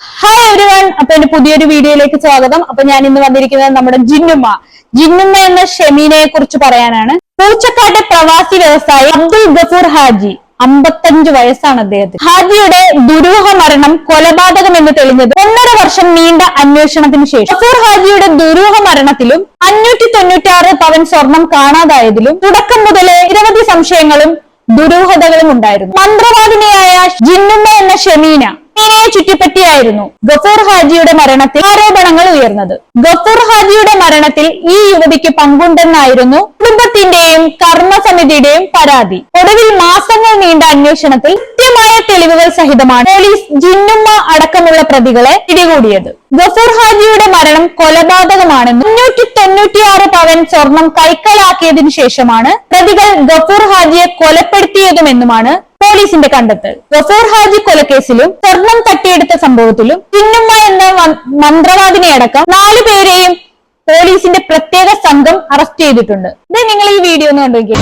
Hi everyone അപ്പൊ എന്റെ പുതിയൊരു വീഡിയോയിലേക്ക് സ്വാഗതം. അപ്പൊ ഞാൻ ഇന്ന് വന്നിരിക്കുന്നത് നമ്മുടെ ജിന്നുമ്മ. ജിന്നുമ്മ എന്ന ഷെമീനയെ കുറിച്ച് പറയാനാണ്. പൂച്ചക്കാട്ടെ പ്രവാസി വ്യവസായി അബ്ദുൽ ഗഫൂർ ഹാജി. അമ്പത്തഞ്ച് വയസ്സാണ് അദ്ദേഹത്തിന്. ഹാജിയുടെ ദുരൂഹ മരണം കൊലപാതകം എന്ന് തെളിഞ്ഞത് ഒന്നര വർഷം നീണ്ട അന്വേഷണത്തിന് ശേഷം. ഗഫൂർ ഹാജിയുടെ ദുരൂഹ മരണത്തിലും അഞ്ഞൂറ്റി തൊണ്ണൂറ്റാറ് പവൻ സ്വർണം കാണാതായതിലും തുടക്കം മുതലേ നിരവധി സംശയങ്ങളും ദുരൂഹതകളും ഉണ്ടായിരുന്നു. മന്ത്രവാദിനിയായ ജിന്നുമ്മ എന്ന ഷെമീന ഷെമീനയെ ചുറ്റിപ്പറ്റിയായിരുന്നു ഗഫൂർ ഹാജിയുടെ മരണത്തിൽ ആരോപണങ്ങൾ ഉയർന്നത്. ഗഫൂർ ഹാജിയുടെ മരണത്തിൽ ഈ യുവതിക്ക് പങ്കുണ്ടെന്നായിരുന്നു കുടുംബത്തിന്റെയും കർമ്മസമിതിയുടെയും പരാതി. ഒടുവിൽ മാസങ്ങൾ നീണ്ട അന്വേഷണത്തിൽ കൃത്യമായ തെളിവുകൾ സഹിതമാണ് പോലീസ് ജിന്നുമ്മ അടക്കമുള്ള പ്രതികളെ പിടികൂടിയത്. ഗഫൂർ ഹാജിയുടെ മരണം കൊലപാതകമാണെന്നും അഞ്ഞൂറ്റി തൊണ്ണൂറ്റിയാറ് പവൻ സ്വർണം കൈക്കലാക്കിയതിനു ശേഷമാണ് പ്രതികൾ ഗഫൂർ ഹാജിയെ കൊലപ്പെടുത്തിയതുമെന്നുമാണ് പോലീസിന്റെ കണ്ടെത്തൽ. ഗഫൂർ ഹാജി കൊലക്കേസിലും സ്വർണം തട്ടിയെടുത്ത സംഭവത്തിലും ചിന്നുമ്മ എന്ന മന്ത്രവാദിനെ അടക്കം നാലു പേരെയും പോലീസിന്റെ പ്രത്യേക സംഘം അറസ്റ്റ് ചെയ്തിട്ടുണ്ട്. ഇത് നിങ്ങൾ ഈ വീഡിയോ ഒന്ന് കണ്ടുനോക്കിയേ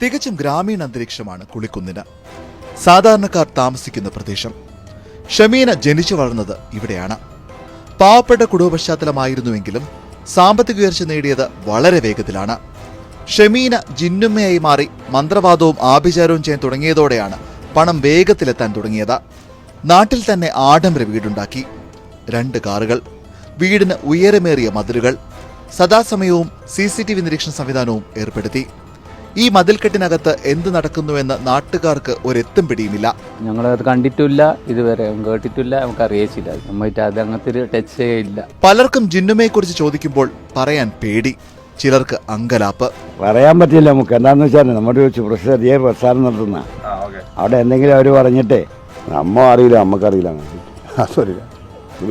തികച്ചും ഗ്രാമീണ അന്തരീക്ഷമാണ് കുളിക്കുന്നിന് സാധാരണക്കാർ താമസിക്കുന്ന പ്രദേശം. ഷമീന ജനിച്ചു വളർന്നത് ഇവിടെയാണ്. പാവപ്പെട്ട കുടുംബ പശ്ചാത്തലമായിരുന്നുവെങ്കിലും സാമ്പത്തിക ഉയർച്ച നേടിയത് വളരെ വേഗത്തിലാണ്. ഷമീന ജിന്നുമ്മയായി മാറി മന്ത്രവാദവും ആഭിചാരവും ചെയ്യാൻ തുടങ്ങിയതോടെയാണ് പണം വേഗത്തിലെത്താൻ തുടങ്ങിയത്. നാട്ടിൽ തന്നെ ആഡംബര വീടുണ്ടാക്കി. രണ്ട് കാറുകൾ വീടിന് ഉയരമേറിയ മതിലുകൾ സദാസമയവും സി സി ടി വി നിരീക്ഷണ സംവിധാനവും ഏർപ്പെടുത്തി. ഈ മതിൽക്കെട്ടിനകത്ത് എന്ത് നടക്കുന്നുവെന്ന് നാട്ടുകാർക്ക് ഒരെത്തും പിടിയുമില്ല ഞങ്ങളത് കണ്ടിട്ടില്ല ഇതുവരെ കേട്ടിട്ടില്ല നമുക്ക് അറിയിച്ചില്ല. നമ്മയിട്ട് അത് അങ്ങനത്തെ ഒരു ടച്ച് ഇല്ല. പലർക്കും ജിന്നുമയെ കുറിച്ച് ചോദിക്കുമ്പോൾ പറയാൻ പേടി ചിലർക്ക് അങ്കലാപ്പ്. പറയാൻ പറ്റില്ല നമുക്ക്. എന്താന്ന് വെച്ചാൽ നമ്മുടെ ഒരു പ്രസിദ്ധീയ പ്രസ്ഥാനം നടത്തുന്ന. അവിടെ എന്തെങ്കിലും അവർ പറഞ്ഞിട്ടേ നമ്മ അറിയില്ല നമുക്കറിയില്ല അതറിയില്ല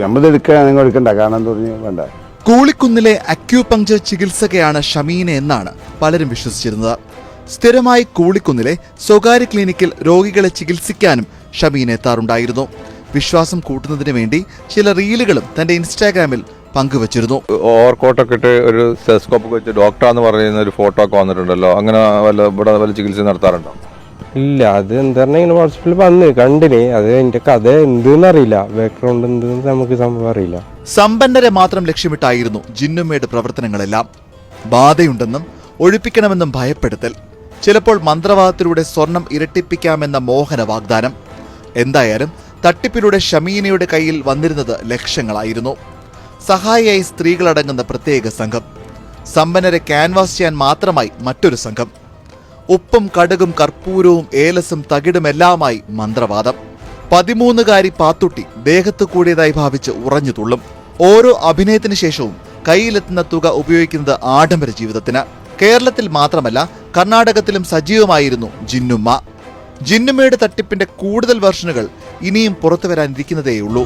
നമ്മൾ എടുക്കുക നിങ്ങൾ എടുക്കണ്ട കാരണം വേണ്ട. കൂളിക്കുന്നിലെ അക്യൂപങ്ചർ ചികിത്സകയാണ് ഷമീനെ എന്നാണ് പലരും വിശ്വസിച്ചിരുന്നത്. സ്ഥിരമായി കൂളിക്കുന്നിലെ സ്വകാര്യ ക്ലിനിക്കിൽ രോഗികളെ ചികിത്സിക്കാനും ഷമീനെ എത്താറുണ്ടായിരുന്നു. വിശ്വാസം കൂട്ടുന്നതിന് വേണ്ടി ചില റീലുകളും തന്റെ ഇൻസ്റ്റാഗ്രാമിൽ പങ്കുവച്ചിരുന്നു. ഓവർകോട്ടൊക്കെ ഇട്ട് ഒരു സെസ്കോപ്പ് വെച്ച് ഡോക്ടർ എന്ന് പറയുന്ന ഒരു ഫോട്ടോ ഒക്കെ വന്നിട്ടുണ്ടല്ലോ. അങ്ങനെ വല്ല ഇവിടെ വല്ല ചികിത്സ നടത്താറുണ്ടോ? ഇല്ല അത് എന്താ ഇങ്ങനെ വാട്സപ്പിൽ വന്ന് കണ്ടിന്. അത് എന്റെ കഥ എന്തെന്ന് അറിയില്ല. ബാക്ക്ഗ്രൗണ്ട് എന്തെന്ന് നമുക്ക് സംഭവം അറിയില്ല. സമ്പന്നരെ മാത്രം ലക്ഷ്യമിട്ടായിരുന്നു ജിന്നുമ്മയുടെ പ്രവർത്തനങ്ങളെല്ലാം. ബാധയുണ്ടെന്നും ഒഴിപ്പിക്കണമെന്നും ഭയപ്പെടുത്തൽ. ചിലപ്പോൾ മന്ത്രവാദത്തിലൂടെ സ്വർണം ഇരട്ടിപ്പിക്കാമെന്ന മോഹന വാഗ്ദാനം. എന്തായാലും തട്ടിപ്പിലൂടെ ഷമീനയുടെ കയ്യിൽ വന്നിരുന്നത് ലക്ഷങ്ങളായിരുന്നു. സഹായിയായി സ്ത്രീകളടങ്ങുന്ന പ്രത്യേക സംഘം. സമ്പന്നരെ ക്യാൻവാസ് ചെയ്യാൻ മാത്രമായി മറ്റൊരു സംഘം. ഉപ്പും കടുകും കർപ്പൂരവും ഏലസും തകിടുമെല്ലാമായി മന്ത്രവാദം. പതിമൂന്നുകാരി പാത്തുട്ടി ദേഹത്ത് കൂടിയതായി ഭാവിച്ച് ഉറഞ്ഞു തുള്ളും. ഓരോ അഭിനയത്തിന് ശേഷവും കയ്യിലെത്തുന്ന തുക ഉപയോഗിക്കുന്നത് ആഡംബര ജീവിതത്തിന്. കേരളത്തിൽ മാത്രമല്ല കർണാടകത്തിലും സജീവമായിരുന്നു ജിന്നുമ്മ. ജിന്നുമ്മയുടെ തട്ടിപ്പിന്റെ കൂടുതൽ വെർഷനുകൾ ഇനിയും പുറത്തു വരാനിരിക്കുന്നതേയുള്ളൂ.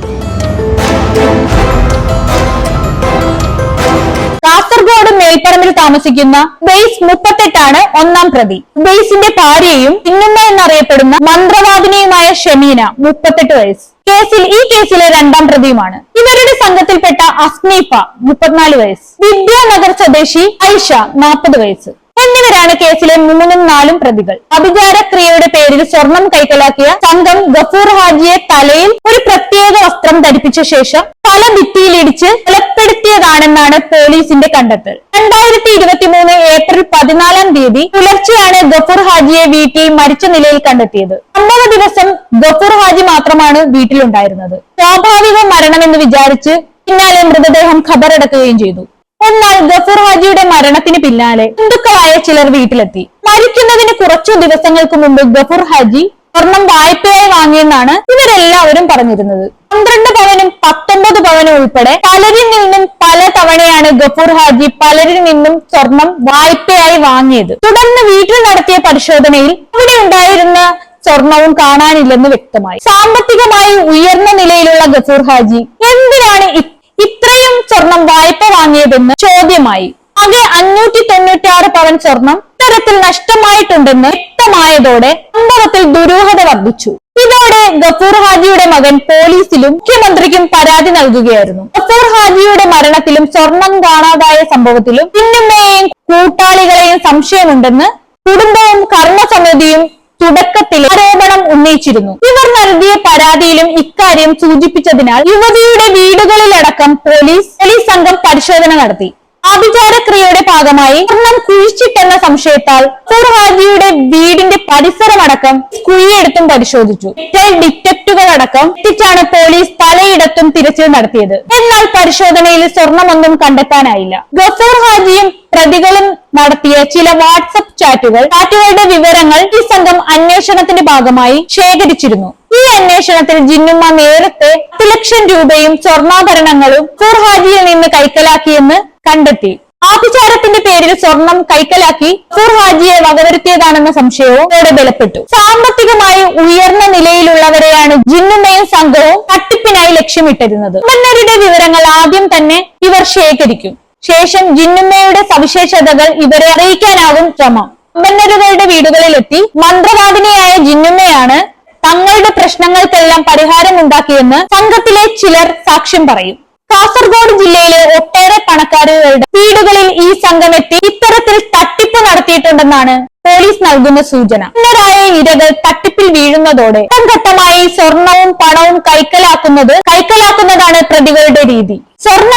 കാസർഗോഡ് മേൽപ്പറമ്പിൽ താമസിക്കുന്ന ബെയ്സ് മുപ്പത്തെട്ടാണ് ഒന്നാം പ്രതി. ബേസിന്റെ ഭാര്യയും ജിന്നുമ്മ എന്നറിയപ്പെടുന്ന മന്ത്രവാദിനിയുമായ ഷമീന മുപ്പത്തെട്ട് വയസ്സ്. കേസിൽ ഈ കേസിലെ രണ്ടാം പ്രതിയുമാണ്. ഇവരുടെ സംഘത്തിൽപ്പെട്ട അസ്നീഫ മുപ്പത്തിനാല് വയസ്സ്. വിദ്യാനഗർ സ്വദേശി ഐഷ നാൽപ്പത് വയസ്സ്. എന്നിവരാണ് കേസിലെ മൂന്നും നാലും പ്രതികൾ അഭിചാരക്രിയയുടെ പേരിൽ സ്വർണം കൈക്കലാക്കിയ സംഘം ഗഫൂർ ഹാജിയെ തലയിൽ ഒരു പ്രത്യേക വസ്ത്രം ധരിപ്പിച്ച ശേഷം തല ഭിത്തിയിലിടിച്ച് കൊലപ്പെടുത്തിയതാണെന്നാണ് പോലീസിന്റെ കണ്ടെത്തൽ രണ്ടായിരത്തി ഇരുപത്തി മൂന്ന് ഏപ്രിൽ പതിനാലാം തീയതി പുലർച്ചെയാണ് ഗഫൂർ ഹാജിയെ വീട്ടിൽ മരിച്ച നിലയിൽ കണ്ടെത്തിയത് അമ്പത് ദിവസം ഗഫൂർ ഹാജി മാത്രമാണ് വീട്ടിലുണ്ടായിരുന്നത് സ്വാഭാവിക മരണമെന്ന് വിചാരിച്ച് പിന്നാലെ മൃതദേഹം ഖബറടക്കുകയും ചെയ്തു എന്നാൽ ഗഫൂർ ഹാജിയുടെ മരണത്തിന് പിന്നാലെ ഹിന്ദുക്കളായ ചിലർ വീട്ടിലെത്തി. മരിക്കുന്നതിന് കുറച്ചു ദിവസങ്ങൾക്ക് മുമ്പ് ഗഫൂർ ഹാജി സ്വർണം വായ്പയായി വാങ്ങിയെന്നാണ് ഇവരെല്ലാവരും പറഞ്ഞിരുന്നത്. പന്ത്രണ്ട് പവനും പത്തൊമ്പത് പവനും ഉൾപ്പെടെ പലരിൽ നിന്നും പല തവണയാണ് ഗഫൂർ ഹാജി പലരിൽ നിന്നും സ്വർണം വായ്പയായി വാങ്ങിയത്. തുടർന്ന് വീട്ടിൽ നടത്തിയ പരിശോധനയിൽ അവിടെ ഉണ്ടായിരുന്ന സ്വർണവും കാണാനില്ലെന്ന് വ്യക്തമായി. സാമ്പത്തികമായി ഉയർന്ന നിലയിലുള്ള ഗഫൂർ ഹാജി എന്തിനാണ് ഇത്രയും സ്വർണം വായ്പ വാങ്ങിയതെന്ന് ചോദ്യമായി. ആകെ അഞ്ഞൂറ്റി തൊണ്ണൂറ്റി ആറ് പവൻ സ്വർണം ഇത്തരത്തിൽ നഷ്ടമായിട്ടുണ്ടെന്ന് വ്യക്തമായതോടെ സംഭവത്തിൽ ദുരൂഹത വർദ്ധിച്ചു. ഇതോടെ ഗഫൂർ ഹാജിയുടെ മകൻ പോലീസിലും മുഖ്യമന്ത്രിക്കും പരാതി നൽകുകയായിരുന്നു. ഗഫൂർ ഹാജിയുടെ മരണത്തിലും സ്വർണം കാണാതായ സംഭവത്തിലും പിന്നുമ്മയെയും കൂട്ടാളികളെയും സംശയമുണ്ടെന്ന് കുടുംബവും കർമ്മസമിതിയും തുടക്കത്തിൽ ആരോപണം ഉന്നയിച്ചിരുന്നു. ഇവർ നൽകിയ പരാതിയിലും ഇക്കാര്യം സൂചിപ്പിച്ചതിനാൽ യുവതിയുടെ വീടുകളിലടക്കം പോലീസ് പോലീസ് സംഘം പരിശോധന നടത്തി. ആഭിചാരക്രിയയുടെ ഭാഗമായി സ്വർണം കുഴിച്ചിട്ടെന്ന സംശയത്താൽ ഫുർഹാജിയുടെ വീടിന്റെ പരിസരമടക്കം കുഴിയെടുത്തും പരിശോധിച്ചു. മെറ്റൽ അടക്കം എത്തിച്ചാണ് പോലീസ് പലയിടത്തും തിരച്ചിൽ നടത്തിയത്. എന്നാൽ പരിശോധനയിൽ സ്വർണമൊന്നും കണ്ടെത്താനായില്ല. ഗഫൂർ ഹാജിയും പ്രതികളും നടത്തിയ ചില വാട്സപ്പ് ചാറ്റുകൾ ചാറ്റുകളുടെ വിവരങ്ങൾ ഈ സംഘം അന്വേഷണത്തിന്റെ ഭാഗമായി ശേഖരിച്ചിരുന്നു. ഈ അന്വേഷണത്തിൽ ജിന്നുമ്മ നേരത്തെ പത്ത് ലക്ഷം രൂപയും സ്വർണാഭരണങ്ങളും ഫുർഹാജിയിൽ നിന്ന് കൈക്കലാക്കിയെന്ന് കണ്ടെത്തി. ആഭിചാരത്തിന്റെ പേരിൽ സ്വർണം കൈക്കലാക്കി ഫുർഹാജിയെ വകവരുത്തിയതാണെന്ന സംശയവും ഇതോടെ ബലപ്പെട്ടു. സാമ്പത്തികമായി ഉയർന്ന നിലയിലുള്ളവരെയാണ് ജിന്നുമ്മയും സംഘവും തട്ടിപ്പിനായി ലക്ഷ്യമിട്ടിരുന്നത്. സമ്പന്നരുടെ വിവരങ്ങൾ ആദ്യം തന്നെ ഇവർ ശേഖരിക്കും. ശേഷം ജിന്നുമ്മയുടെ സവിശേഷതകൾ ഇവരെ അറിയിക്കാനാകും ശ്രമം. സമ്പന്നരുടെ വീടുകളിലെത്തി മന്ത്രവാദിനിയായ ജിന്നുമ്മയാണ് തങ്ങളുടെ പ്രശ്നങ്ങൾക്കെല്ലാം പരിഹാരമുണ്ടാക്കിയെന്ന് സംഘത്തിലെ ചിലർ സാക്ഷ്യം പറയും. കാസർഗോഡ് ജില്ലയിലെ ഒട്ടേറെ പണക്കാരുകളുടെ വീടുകളിൽ ഈ സംഘം എത്തി ഇത്തരത്തിൽ തട്ടിപ്പ് നടത്തിയിട്ടുണ്ടെന്നാണ് പോലീസ് നൽകുന്ന സൂചന. ഇന്നരായ ഇരകൾ തട്ടിപ്പിൽ വീഴുന്നതോടെ ഘട്ടം ഘട്ടമായി സ്വർണവും പണവും കൈക്കലാക്കുന്നത് കൈക്കലാക്കുന്നതാണ് പ്രതികളുടെ രീതി. സ്വർണ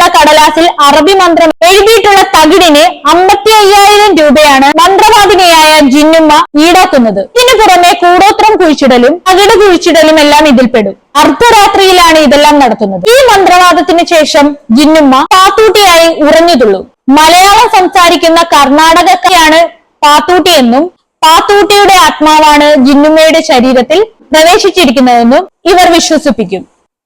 നിറത്തിലുള്ള കടലാസിൽ അറബി മന്ത്രം എഴുതിയിട്ടുള്ള തകിടിന് അമ്പത്തി അയ്യായിരം രൂപയാണ് മന്ത്രവാദിനിയായ ജിന്നുമ്മ ഈടാക്കുന്നത്. ഇതിനു പുറമെ കൂടോത്രം കുഴിച്ചിടലും തകിട് കുഴിച്ചിടലും എല്ലാം ഇതിൽപ്പെടും അർദ്ധരാത്രിയിലാണ് ഇതെല്ലാം നടത്തുന്നത്. ഈ മന്ത്രവാദത്തിന് ശേഷം ജിന്നുമ്മ പാത്തൂട്ടിയായി ഉറഞ്ഞുതുള്ളു. മലയാളം സംസാരിക്കുന്ന കർണാടകയാണ് പാത്തൂട്ടി എന്നും പാത്തൂട്ടിയുടെ ആത്മാവാണ് ജിന്നുമ്മയുടെ ശരീരത്തിൽ പ്രവേശിച്ചിരിക്കുന്നതെന്നും ഇവർ വിശ്വസിപ്പിക്കും.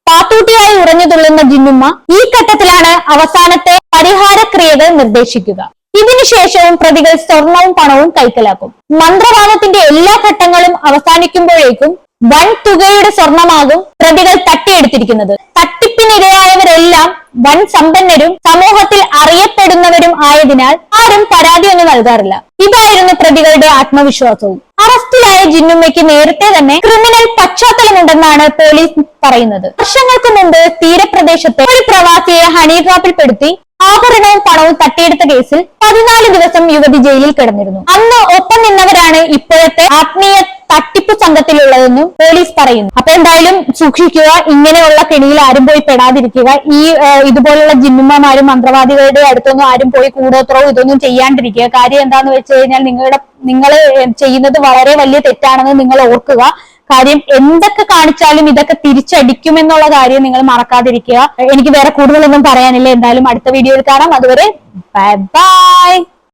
പാത്തൂട്ടിയായി ഉറഞ്ഞുതുള്ളുന്ന ജിന്നുമ്മ ഈ ഘട്ടത്തിലാണ് അവസാനത്തെ പരിഹാരക്രിയകൾ നിർദ്ദേശിക്കുക. ഇതിനുശേഷവും പ്രതികൾ സ്വർണവും പണവും കൈക്കലാക്കും. മന്ത്രവാദത്തിന്റെ എല്ലാ ഘട്ടങ്ങളും അവസാനിക്കുമ്പോഴേക്കും വൻ തുകയുടെ സ്വർണമാകും പ്രതികൾ തട്ടിയെടുത്തിരിക്കുന്നത്. തട്ടിപ്പിനിരയായവരെല്ലാം വൻ സമ്പന്നരും സമൂഹത്തിൽ അറിയപ്പെടുന്നവരും ആയതിനാൽ ആരും പരാതിയൊന്നും നൽകാറില്ല. ഇതായിരുന്നു പ്രതികളുടെ ആത്മവിശ്വാസവും. അറസ്റ്റിലായ ജിന്നുമ്മയ്ക്ക് നേരത്തെ തന്നെ ക്രിമിനൽ പശ്ചാത്തലമുണ്ടെന്നാണ് പോലീസ് പറയുന്നത്. വർഷങ്ങൾക്ക് മുമ്പ് തീരപ്രദേശത്ത് ഒരു പ്രവാസിയെ ഹണി ട്രാപ്പിൽപ്പെടുത്തി ആഭരണവും പണവും തട്ടിയെടുത്ത കേസിൽ പതിനാല് ദിവസം യുവതി ജയിലിൽ കിടന്നിരുന്നു. അന്ന് ഒപ്പം നിന്നവരാണ് ഇപ്പോഴത്തെ ആത്മീയ തട്ടിപ്പ് സംഘത്തിലുള്ളതെന്നും പോലീസ് പറയുന്നു. അപ്പൊ എന്തായാലും സൂക്ഷിക്കുക ഇങ്ങനെയുള്ള കെണിയിൽ ആരും പോയി പെടാതിരിക്കുക ഈ ഇതുപോലുള്ള ജിന്നുമ്മമാരും മന്ത്രവാദികളുടെ അടുത്തൊന്നും ആരും പോയി കൂടോത്രവും ഇതൊന്നും ചെയ്യാണ്ടിരിക്കുക. കാര്യം എന്താന്ന് വെച്ച് കഴിഞ്ഞാൽ നിങ്ങളുടെ നിങ്ങൾ ചെയ്യുന്നത് വളരെ വലിയ തെറ്റാണെന്ന് നിങ്ങൾ ഓർക്കുക. കാര്യം എന്തൊക്കെ കാണിച്ചാലും ഇതൊക്കെ തിരിച്ചടിക്കുമെന്നുള്ള കാര്യം നിങ്ങൾ മറക്കാതിരിക്കുക. എനിക്ക് വേറെ കൂടുതലൊന്നും പറയാനില്ല. എന്തായാലും അടുത്ത വീഡിയോയിൽ കാണാം. അതുവരെ ബൈ ബൈ.